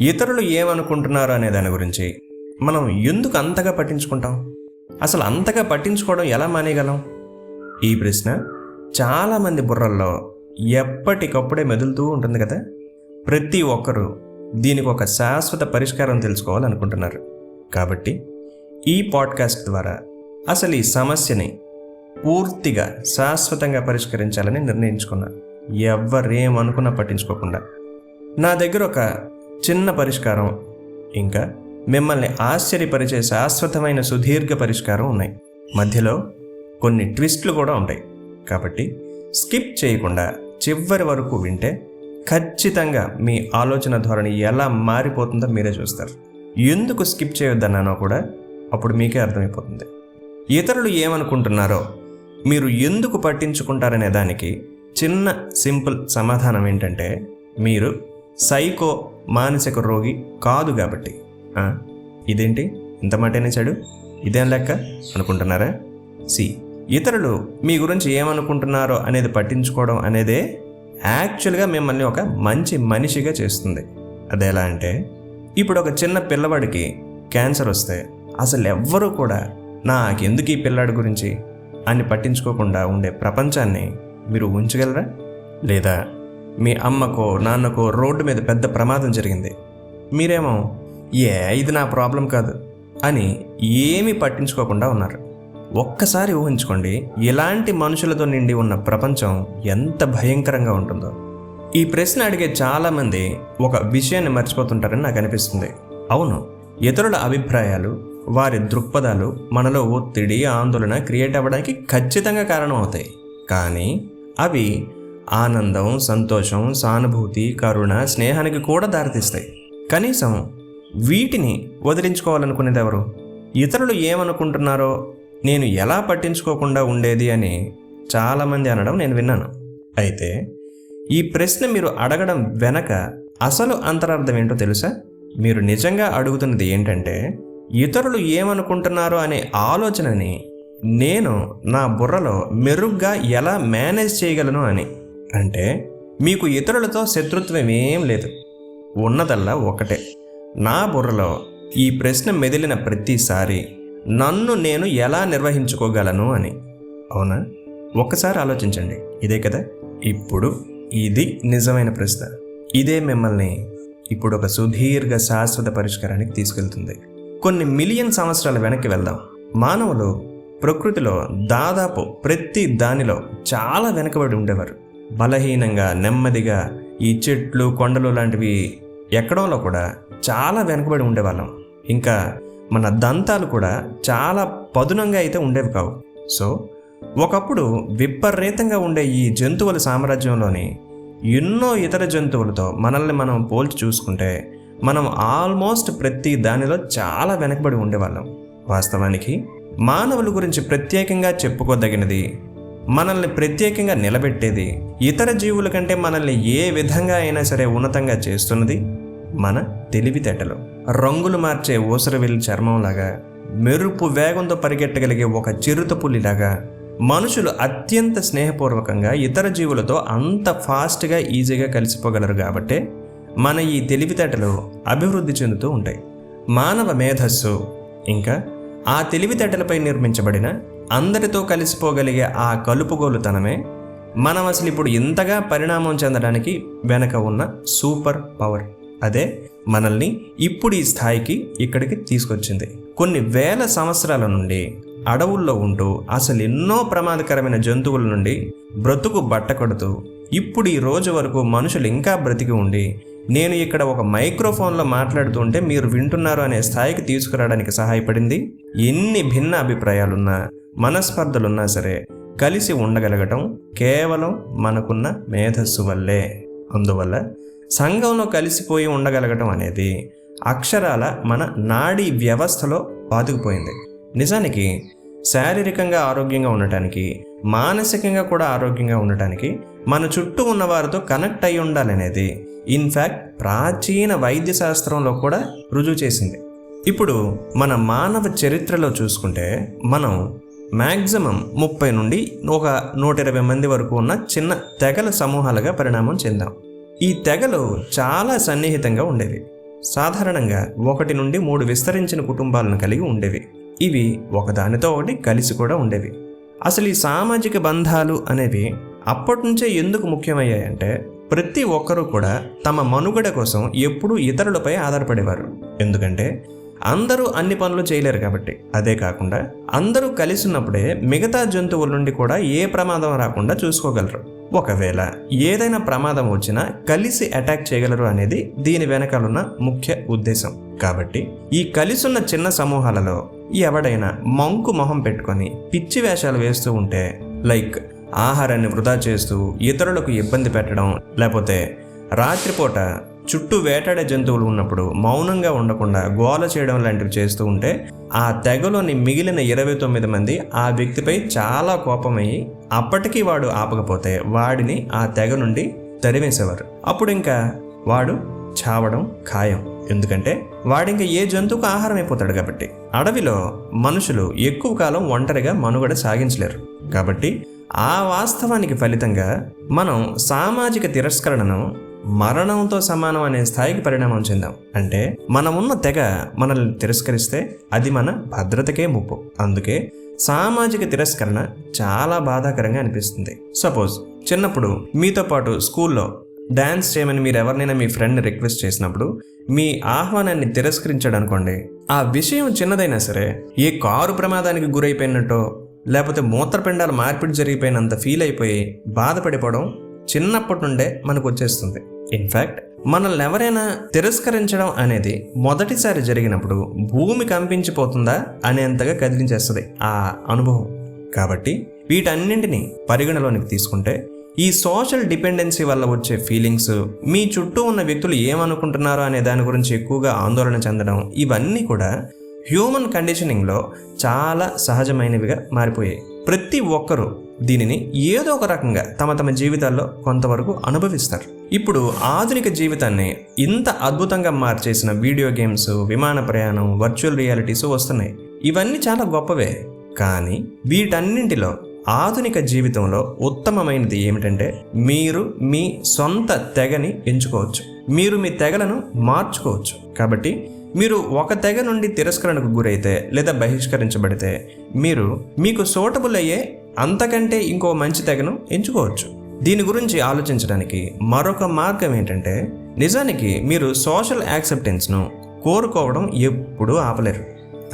ఇతరులు ఏమనుకుంటున్నారు అనే దాని గురించి మనం ఎందుకు అంతగా పట్టించుకుంటాం? అసలు అంతగా పట్టించుకోవడం ఎలా మానేయగలం? ఈ ప్రశ్న చాలామంది బుర్రల్లో ఎప్పటికప్పుడే మెదులుతూ ఉంటుంది కదా? ప్రతి ఒక్కరూ దీనికి ఒక శాశ్వత పరిష్కారం తెలుసుకోవాలనుకుంటున్నారు. కాబట్టి ఈ పాడ్కాస్ట్ ద్వారా అసలు ఈ సమస్యని పూర్తిగా శాశ్వతంగా పరిష్కరించాలని నిర్ణయించుకున్నా ఎవరేమనుకున్నా పట్టించుకోకుండా నా దగ్గర ఒక చిన్న పరిష్కారం. ఇంకా మిమ్మల్ని ఆశ్చర్యపరిచే శాశ్వతమైన సుదీర్ఘ పరిష్కారం ఉన్నాయి. మధ్యలో కొన్ని ట్విస్ట్లు కూడా ఉంటాయి. కాబట్టి స్కిప్ చేయకుండా చివరి వరకు వింటే ఖచ్చితంగా మీ ఆలోచన ధోరణి ఎలా మారిపోతుందో మీరే చూస్తారు. ఎందుకు స్కిప్ చేయొద్దన్నానో కూడా అప్పుడు మీకే అర్థమైపోతుంది. ఇతరులు ఏమనుకుంటున్నారో మీరు ఎందుకు పట్టించుకుంటారనే దానికి చిన్న సింపుల్ సమాధానం ఏంటంటే మీరు సైకో మానసిక రోగి కాదు కాబట్టి. ఇదేంటి? ఇంత మాటనే చెడు? ఇదేం లెక్క? అనుకుంటున్నారా? సి ఇతరులు మీ గురించి ఏమనుకుంటున్నారో అనేది పట్టించుకోవడం అనేదే యాక్చువల్గా మిమ్మల్ని ఒక మంచి మనిషిగా చేస్తుంది. అది ఎలా అంటే ఇప్పుడు ఒక చిన్న పిల్లవాడికి క్యాన్సర్ వస్తే అసలు ఎవ్వరూ కూడా నాకెందుకు ఈ పిల్లాడి గురించి అని పట్టించుకోకుండా ఉండే ప్రపంచాన్ని మీరు ఉంచగలరా లేదా మీ అమ్మకో నాన్నకో రోడ్డు మీద పెద్ద ప్రమాదం జరిగింది. మీరేమో ఏ ఇది నా ప్రాబ్లం కాదు అని ఏమీ పట్టించుకోకుండా ఉన్నారు. ఒక్కసారి ఊహించుకోండి ఇలాంటి మనుషులతో నిండి ఉన్న ప్రపంచం ఎంత భయంకరంగా ఉంటుందో. ఈ ప్రశ్న అడిగే చాలామంది ఒక విషయాన్ని మర్చిపోతుంటారని నాకు అనిపిస్తుంది. అవును ఇతరుల అభిప్రాయాలు వారి దృక్పథాలు మనలో ఒత్తిడి ఆందోళన క్రియేట్ అవ్వడానికి ఖచ్చితంగా కారణం అవుతాయి కానీ అవి ఆనందం సంతోషం సానుభూతి కరుణ స్నేహానికి కూడా దారితీస్తాయి. కనీసం వీటిని వదిలించుకోవాలనుకునేది ఎవరు ఇతరులు ఏమనుకుంటున్నారో నేను ఎలా పట్టించుకోకుండా ఉండేది అని చాలామంది అనడం నేను విన్నాను. అయితే ఈ ప్రశ్న మీరు అడగడం వెనక అసలు అంతరార్థం ఏంటో తెలుసా? మీరు నిజంగా అడుగుతున్నది ఏంటంటే ఇతరులు ఏమనుకుంటున్నారో అనే ఆలోచనని నేను నా బుర్రలో మెరుగ్గా ఎలా మేనేజ్ చేయగలను అని. అంటే మీకు ఇతరులతో శత్రుత్వం ఏం లేదు. ఉన్నదల్లా ఒకటే. నా బుర్రలో ఈ ప్రశ్న మెదిలిన ప్రతిసారి నన్ను నేను ఎలా నిర్వహించుకోగలను అని. అవునా? ఒక్కసారి ఆలోచించండి. ఇదే కదా? ఇప్పుడు ఇది నిజమైన ప్రశ్న. ఇదే మిమ్మల్ని ఇప్పుడు ఒక సుదీర్ఘ శాశ్వత పరిష్కారానికి తీసుకెళ్తుంది. కొన్ని మిలియన్ సంవత్సరాల వెనక్కి వెళ్దాం. మానవులు ప్రకృతిలో దాదాపు ప్రతి దానిలో చాలా వెనుకబడి ఉండేవారు. బలహీనంగా నెమ్మదిగా ఈ చెట్లు కొండలు లాంటివి ఎక్కడంలో కూడా చాలా వెనుకబడి ఉండేవాళ్ళం. ఇంకా మన దంతాలు కూడా చాలా పదునంగా అయితే ఉండేవి కావు. సో ఒకప్పుడు విపరీతంగా ఉండే ఈ జంతువుల సామ్రాజ్యంలోని ఎన్నో ఇతర జంతువులతో మనల్ని మనం పోల్చి చూసుకుంటే మనం ఆల్మోస్ట్ ప్రతి దానిలో చాలా వెనకబడి ఉండేవాళ్ళం. వాస్తవానికి మానవుల గురించి ప్రత్యేకంగా చెప్పుకోదగినది మనల్ని ప్రత్యేకంగా నిలబెట్టేది ఇతర జీవుల కంటే మనల్ని ఏ విధంగా అయినా సరే ఉన్నతంగా చేస్తున్నది మన తెలివితేటలు. రంగులు మార్చే ఊసరవెల్లి చర్మంలాగా మెరుపు వేగంతో పరిగెట్టగలిగే ఒక చిరుత పులిలాగా మనుషులు అత్యంత స్నేహపూర్వకంగా ఇతర జీవులతో అంత ఫాస్ట్గా ఈజీగా కలిసిపోగలరు కాబట్టే మన ఈ తెలివితేటలు అభివృద్ధి చెందుతూ ఉంటాయి. మానవ మేధస్సు ఇంకా ఆ తెలివితేటలపై నిర్మించబడిన అందరితో కలిసిపోగలిగే ఆ కలుపుగోలుతనమే మనం అసలు ఇప్పుడు ఇంతగా పరిణామం చెందడానికి వెనక ఉన్న సూపర్ పవర్. అదే మనల్ని ఇప్పుడు ఈ స్థాయికి ఇక్కడికి తీసుకొచ్చింది. కొన్ని వేల సంవత్సరాల నుండి అడవుల్లో ఉంటూ అసలు ఎన్నో ప్రమాదకరమైన జంతువుల నుండి బ్రతుకు బట్టకొడుతూ ఇప్పుడు ఈ రోజు వరకు మనుషులు ఇంకా బ్రతికి ఉండి నేను ఇక్కడ ఒక మైక్రోఫోన్లో మాట్లాడుతుంటే మీరు వింటున్నారు అనే స్థాయికి తీసుకురావడానికి సహాయపడింది? ఎన్ని భిన్న అభిప్రాయాలున్నా మనస్పర్ధలున్నా సరే కలిసి ఉండగలగటం కేవలం మనకున్న మేధస్సు వల్లే. అందువల్ల సంఘంలో కలిసిపోయి ఉండగలగటం అనేది అక్షరాల మన నాడీ వ్యవస్థలో పాతుకుపోయింది నిజానికి శారీరకంగా ఆరోగ్యంగా ఉండటానికి మానసికంగా కూడా ఆరోగ్యంగా ఉండటానికి మన చుట్టూ ఉన్న వారితో కనెక్ట్ అయి ఉండాలనేది ఇన్ఫ్యాక్ట్ ప్రాచీన వైద్య శాస్త్రంలో కూడా రుజువు చేసింది. ఇప్పుడు మన మానవ చరిత్రలో చూసుకుంటే మనం మ్యాక్సిమం ముప్పై నుండి ఒక నూట ఇరవై మంది వరకు ఉన్న చిన్న తెగల సమూహాలుగా పరిణామం చెందాం. ఈ తెగలు చాలా సన్నిహితంగా ఉండేవి. సాధారణంగా ఒకటి నుండి మూడు విస్తరించిన కుటుంబాలను కలిగి ఉండేవి. ఇవి ఒకదానితో ఒకటి కలిసి కూడా ఉండేవి. అసలు ఈ సామాజిక బంధాలు అనేవి అప్పటి నుంచే ఎందుకు ముఖ్యమయ్యాయంటే ప్రతి ఒక్కరూ కూడా తమ మనుగడ కోసం ఎప్పుడూ ఇతరులపై ఆధారపడేవారు. ఎందుకంటే అందరూ అన్ని పనులు చేయలేరు కాబట్టి. అదే కాకుండా అందరూ కలిసి ఉన్నప్పుడే మిగతా జంతువుల నుండి కూడా ఏ ప్రమాదం రాకుండా చూసుకోగలరు. ఒకవేళ ఏదైనా ప్రమాదం వచ్చినా కలిసి అటాక్ చేయగలరు అనేది దీని వెనకాలన్న ముఖ్య ఉద్దేశం. కాబట్టి ఈ కలిసున్న చిన్న సమూహాలలో ఎవడైనా మంకు మొహం పెట్టుకొని పిచ్చి వేషాలు వేస్తూ ఉంటే లైక్ ఆహారాన్ని వృధా చేస్తూ ఇతరులకు ఇబ్బంది పెట్టడం లేకపోతే రాత్రిపూట చుట్టూ వేటాడే జంతువులు ఉన్నప్పుడు మౌనంగా ఉండకుండా గోల చేయడం లాంటివి చేస్తూ ఉంటే ఆ తెగలోని మిగిలిన ఇరవై తొమ్మిది మంది ఆ వ్యక్తిపై చాలా కోపమయ్యి అప్పటికీ వాడు ఆపకపోతే వాడిని ఆ తెగ నుండి తరిమేసేవారు. అప్పుడు ఇంకా వాడు చావడం ఖాయం. ఎందుకంటే వాడింక ఏ జంతువుకు ఆహారం అయిపోతాడు కాబట్టి. అడవిలో మనుషులు ఎక్కువ కాలం ఒంటరిగా మనుగడ సాగించలేరు. కాబట్టి ఆ వాస్తవానికి ఫలితంగా మనం సామాజిక తిరస్కరణను మరణంతో సమానం అనే స్థాయికి పరిణామం చెందాం. అంటే మనమున్న తెగ మనల్ని తిరస్కరిస్తే అది మన భద్రతకే ముప్పు. అందుకే సామాజిక తిరస్కరణ చాలా బాధాకరంగా అనిపిస్తుంది. సపోజ్ చిన్నప్పుడు మీతో పాటు స్కూల్లో డ్యాన్స్ చేయమని మీరు ఎవరినైనా మీ ఫ్రెండ్ రిక్వెస్ట్ చేసినప్పుడు మీ ఆహ్వానాన్ని తిరస్కరించాడు అనుకోండి ఆ విషయం చిన్నదైనా సరే ఏ కారు ప్రమాదానికి గురైపోయినట్టో లేకపోతే మూత్రపిండాలు మార్పిడి జరిగిపోయినంత ఫీల్ అయిపోయి బాధపడిపోవడం చిన్నప్పటి నుండే మనకు వచ్చేస్తుంది. ఇన్ఫ్యాక్ట్ మనల్ని ఎవరైనా తిరస్కరించడం అనేది మొదటిసారి జరిగినప్పుడు భూమి కంపించిపోతుందా అనేంతగా కదిలించేస్తుంది ఆ అనుభవం. కాబట్టి వీటన్నింటినీ పరిగణలోనికి తీసుకుంటే ఈ సోషల్ డిపెండెన్సీ వల్ల వచ్చే ఫీలింగ్స్ మీ చుట్టూ ఉన్న వ్యక్తులు ఏమనుకుంటున్నారో అనే దాని గురించి ఎక్కువగా ఆందోళన చెందడం ఇవన్నీ కూడా హ్యూమన్ కండిషనింగ్లో చాలా సహజమైనవిగా మారిపోయాయి. ప్రతి ఒక్కరూ దీనిని ఏదో ఒక రకంగా తమ తమ జీవితాల్లో కొంతవరకు అనుభవిస్తారు. ఇప్పుడు ఆధునిక జీవితాన్ని ఇంత అద్భుతంగా మార్చేసిన వీడియో గేమ్స్ విమాన ప్రయాణం వర్చువల్ రియాలిటీస్ వస్తున్నాయి. ఇవన్నీ చాలా గొప్పవే. కానీ వీటన్నింటిలో ఆధునిక జీవితంలో ఉత్తమమైనది ఏమిటంటే మీరు మీ సొంత తెగని ఎంచుకోవచ్చు. మీరు మీ తెగలను మార్చుకోవచ్చు. కాబట్టి మీరు ఒక తెగ నుండి తిరస్కరణకు గురైతే లేదా బహిష్కరించబడితే మీరు మీకు సోటబుల్ అయ్యే అంతకంటే ఇంకో మంచి తెగను ఎంచుకోవచ్చు. దీని గురించి ఆలోచించడానికి మరొక మార్గం ఏంటంటే నిజానికి మీరు సోషల్ యాక్సెప్టెన్స్ను కోరుకోవడం ఎప్పుడూ ఆపలేరు.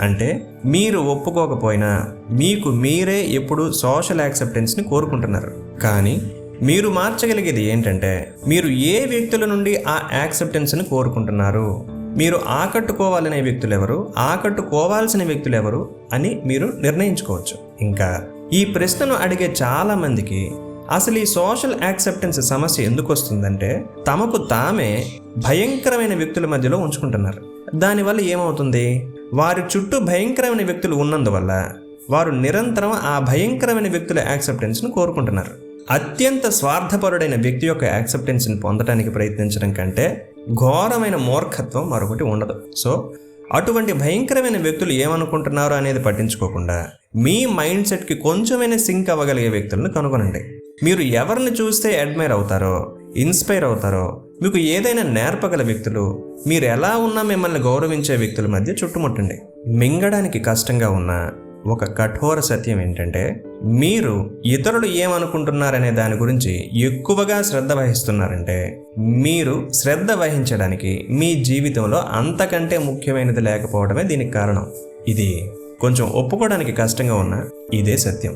అంటే మీరు ఒప్పుకోకపోయినా మీకు మీరే ఎప్పుడు సోషల్ యాక్సెప్టెన్స్ని కోరుకుంటున్నారు. కానీ మీరు మార్చగలిగేది ఏంటంటే మీరు ఏ వ్యక్తుల నుండి ఆ యాక్సెప్టెన్స్ని కోరుకుంటున్నారు? మీరు ఆకట్టుకోవాలనే వ్యక్తులు ఎవరు ఆకట్టుకోవాల్సిన వ్యక్తులు ఎవరు అని మీరు నిర్ణయించుకోవచ్చు. ఇంకా ఈ ప్రశ్నను అడిగే చాలా మందికి అసలు ఈ సోషల్ యాక్సెప్టెన్స్ సమస్య ఎందుకు వస్తుందంటే తమకు తామే భయంకరమైన వ్యక్తుల మధ్యలో ఉంచుకుంటున్నారు. దానివల్ల ఏమవుతుంది? వారి చుట్టూ భయంకరమైన వ్యక్తులు ఉన్నందువల్ల వారు నిరంతరం ఆ భయంకరమైన వ్యక్తుల యాక్సెప్టెన్స్ను కోరుకుంటున్నారు. అత్యంత స్వార్థపరుడైన వ్యక్తి యొక్క యాక్సెప్టెన్స్ని పొందడానికి ప్రయత్నించడం కంటే ఘోరమైన మూర్ఖత్వం మరొకటి ఉండదు. సో అటువంటి భయంకరమైన వ్యక్తులు ఏమనుకుంటున్నారో అనేది పట్టించుకోకుండా మీ మైండ్ సెట్కి కొంచెమైనా సింక్ అవ్వగలిగే వ్యక్తులను కనుగొనండి. మీరు ఎవరిని చూస్తే అడ్మైర్ అవుతారో ఇన్స్పైర్ అవుతారో మీకు ఏదైనా నేర్పగల వ్యక్తులు మీరు ఎలా ఉన్నా మిమ్మల్ని గౌరవించే వ్యక్తుల మధ్య చుట్టుముట్టండి. మింగడానికి కష్టంగా ఉన్న ఒక కఠోర సత్యం ఏంటంటే మీరు ఇతరులు ఏమనుకుంటున్నారనే దాని గురించి ఎక్కువగా శ్రద్ధ వహిస్తున్నారంటే మీరు శ్రద్ధ వహించడానికి మీ జీవితంలో అంతకంటే ముఖ్యమైనది లేకపోవడమే దీనికి కారణం. ఇది కొంచెం ఒప్పుకోవడానికి కష్టంగా ఉన్న ఇదే సత్యం.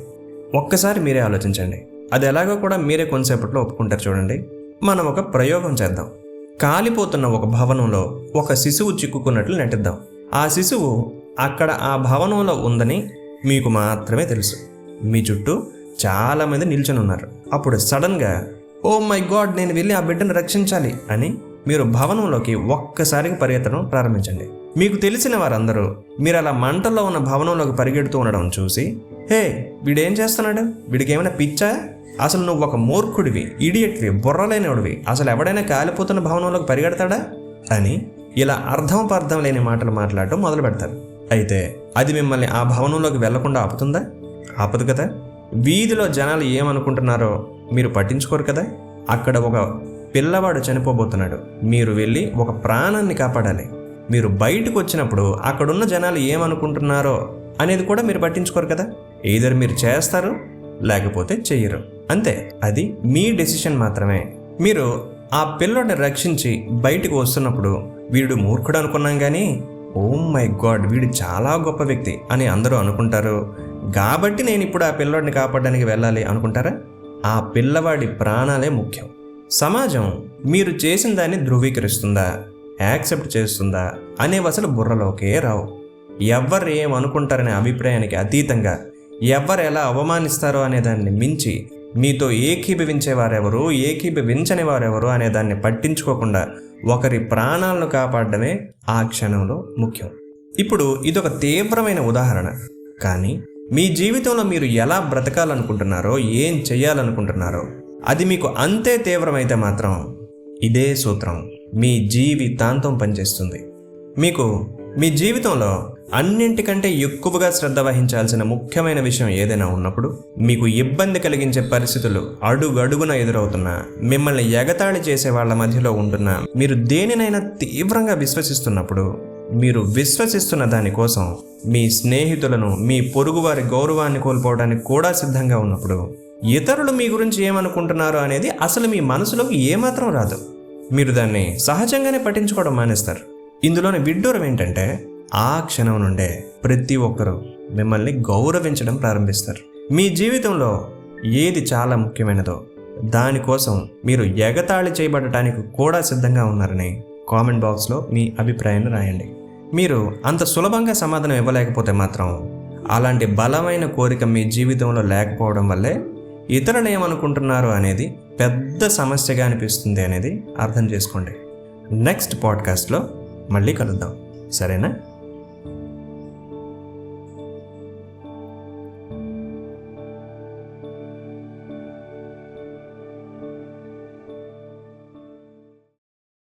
ఒక్కసారి మీరే ఆలోచించండి. అది ఎలాగో కూడా మీరే కొంతసేపట్లో ఒప్పుకుంటారు చూడండి. మనం ఒక ప్రయోగం చేద్దాం. కాలిపోతున్న ఒక భవనంలో ఒక శిశువు చిక్కుకున్నట్లు నటిద్దాం. ఆ శిశువు అక్కడ ఆ భవనంలో ఉందని మీకు మాత్రమే తెలుసు. మీ చుట్టూ చాలామంది నిల్చొని ఉన్నారు. అప్పుడు సడన్గా ఓ మై గాడ్ నేను వెళ్ళి ఆ బిడ్డను రక్షించాలి అని మీరు భవనంలోకి ఒక్కసారిగా పరిగెత్తడం ప్రారంభించండి. మీకు తెలిసిన వారందరూ మీరు అలా మంటల్లో ఉన్న భవనంలోకి పరిగెడుతూ ఉండడం చూసి హే వీడేం చేస్తున్నాడు? వీడికి ఏమైనా పిచ్చా? అసలు నువ్వు ఒక మూర్ఖుడివి ఇడియట్వి బుర్రలేనివాడివి. అసలు ఎవడైనా కాలిపోతున్న భవనంలోకి పరిగెడతాడా? అని ఇలా అర్థం పర్థం లేని మాటలు మాట్లాడటం మొదలు పెడతారు. అయితే అది మిమ్మల్ని ఆ భవనంలోకి వెళ్ళకుండా ఆపుతుందా? ఆపదు కదా. వీధిలో జనాలు ఏమనుకుంటున్నారో మీరు పట్టించుకోరు కదా. అక్కడ ఒక పిల్లవాడు చనిపోబోతున్నాడు. మీరు వెళ్ళి ఒక ప్రాణాన్ని కాపాడాలి. మీరు బయటకు వచ్చినప్పుడు అక్కడున్న జనాలు ఏమనుకుంటున్నారో అనేది కూడా మీరు పట్టించుకోరు కదా. ఏదర్ మీరు చేస్తారు లేకపోతే చెయ్యరు. అంతే అది మీ డెసిషన్ మాత్రమే. మీరు ఆ పిల్లోడిని రక్షించి బయటకు వస్తున్నప్పుడు వీడు మూర్ఖుడు అనుకున్నాం కానీ ఓ మై గాడ్ వీడు చాలా గొప్ప వ్యక్తి అని అందరూ అనుకుంటారు. కాబట్టి నేను ఇప్పుడు ఆ పిల్లోడిని కాపాడడానికి వెళ్ళాలి అనుకుంటారా? ఆ పిల్లవాడి ప్రాణాలే ముఖ్యం. సమాజం మీరు చేసిన దాన్ని ధృవీకరిస్తుందా? యాక్సెప్ట్ చేస్తుందా? అనే అసలు బుర్రలోకే రావు. ఎవరు ఏమనుకుంటారనే అభిప్రాయానికి అతీతంగా ఎవరు ఎలా అవమానిస్తారో అనే దాన్ని మించి మీతో ఏకీభవించే వారెవరు ఏకీభవించని వారెవరు అనే దాన్ని పట్టించుకోకుండా ఒకరి ప్రాణాలను కాపాడడమే ఆ క్షణంలో ముఖ్యం. ఇప్పుడు ఇదొక తీవ్రమైన ఉదాహరణ. కానీ మీ జీవితంలో మీరు ఎలా బ్రతకాలనుకుంటున్నారో ఏం చేయాలనుకుంటున్నారో అది మీకు అంతే తీవ్రమైతే మాత్రం ఇదే సూత్రం. మీ జీవితాంతం పనిచేస్తుంది. మీకు మీ జీవితంలో అన్నింటికంటే ఎక్కువగా శ్రద్ధ వహించాల్సిన ముఖ్యమైన విషయం ఏదైనా ఉన్నప్పుడు మీకు ఇబ్బంది కలిగించే పరిస్థితులు అడుగడుగున ఎదురవుతున్నా మిమ్మల్ని ఎగతాళి చేసే వాళ్ళ మధ్యలో ఉంటున్నా మీరు దేనినైనా తీవ్రంగా విశ్వసిస్తున్నప్పుడు మీరు విశ్వసిస్తున్న దానికోసం మీ స్నేహితులను మీ పొరుగువారి గౌరవాన్ని కోల్పోవడానికి కూడా సిద్ధంగా ఉన్నప్పుడు ఇతరులు మీ గురించి ఏమనుకుంటున్నారు అనేది అసలు మీ మనసులోకి ఏమాత్రం రాదు. మీరు దాన్ని సహజంగానే పట్టించుకోవడం మానేస్తారు. ఇందులోని విడ్డూరం ఏంటంటే ఆ క్షణం నుండే ప్రతి ఒక్కరూ మిమ్మల్ని గౌరవించడం ప్రారంభిస్తారు. మీ జీవితంలో ఏది చాలా ముఖ్యమైనదో దానికోసం మీరు ఎగతాళి చేయబడటానికి కూడా సిద్ధంగా ఉన్నారని కామెంట్ బాక్స్లో మీ అభిప్రాయాన్ని రాయండి. మీరు అంత సులభంగా సమాధానం ఇవ్వలేకపోతే మాత్రం అలాంటి బలమైన కోరిక మీ జీవితంలో లేకపోవడం వల్లే ఇతరులు ఏమనుకుంటున్నారు అనేది పెద్ద సమస్యగా అనిపిస్తుంది అనేది అర్థం చేసుకోండి. నెక్స్ట్ పాడ్కాస్ట్లో మళ్ళీ కలుద్దాం. సరేనా?